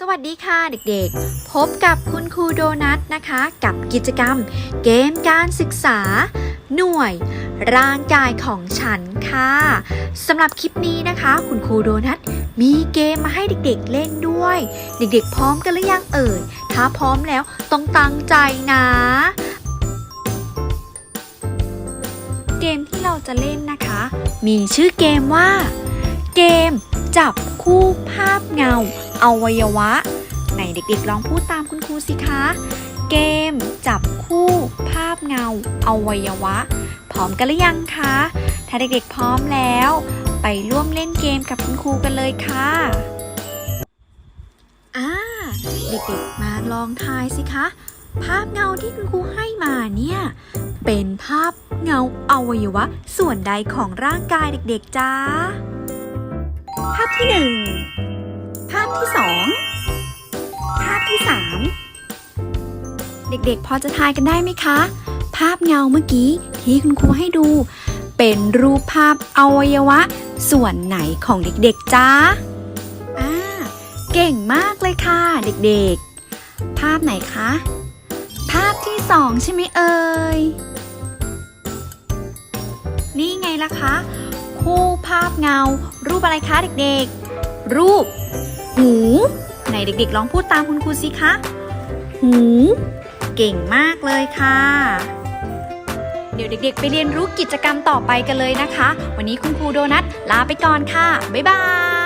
สวัสดีค่ะเด็กๆ พบกับคุณครูโดนัทนะคะ กับกิจกรรม เกมการศึกษา หน่วย ร่างกายของฉันค่ะสำหรับคลิปนี้นะคะ คุณครูโดนัทมีเกมมาให้เด็กๆเล่นด้วย เด็กๆ พร้อมกันหรือยังเอ่ย ถ้าพร้อมแล้วต้องตั้งใจนะ เกมที่เราจะเล่นนะคะ มีชื่อเกมว่า เกมจับคู่ภาพเงา อวัยวะ ไหนเด็กๆลองพูดตามคุณครูสิคะ เกม จับคู่ ภาพเงา อวัยวะ พร้อมกันหรือยังคะ ถ้าเด็กๆพร้อมแล้ว ไปร่วมเล่นเกมกับคุณครูกันเลยค่ะอ่าเด็กๆมาลองทายสิคะ ภาพเงาที่คุณครูให้มาเนี่ย เป็นภาพเงาอวัยวะ ส่วนใดของร่างกายเด็กๆจ้าภาพที่หนึ่ง ที่สองภาพที่สามเด็กๆ พอจะทายกันได้ไหมคะ ภาพเงาเมื่อกี้ที่คุณครูให้ดู เป็นรูปภาพอวัยวะ ส่วนไหนของเด็กๆจ้าอ่าเก่งมากเลยค่ะ เด็กๆ ภาพไหนคะ ภาพที่สองใช่ไหมเอ่ยนี่ไงล่ะคะ คู่ภาพเงา รูปอะไรคะเด็กๆ รูป หู ไหนเด็กๆลองพูดตามคุณครูสิคะ หู เก่งมากเลยค่ะ เดี๋ยวเด็กๆ ไปเรียนรู้กิจกรรมต่อไปกันเลยนะคะ วันนี้คุณครูโดนัทลาไปก่อนค่ะ บ๊ายบาย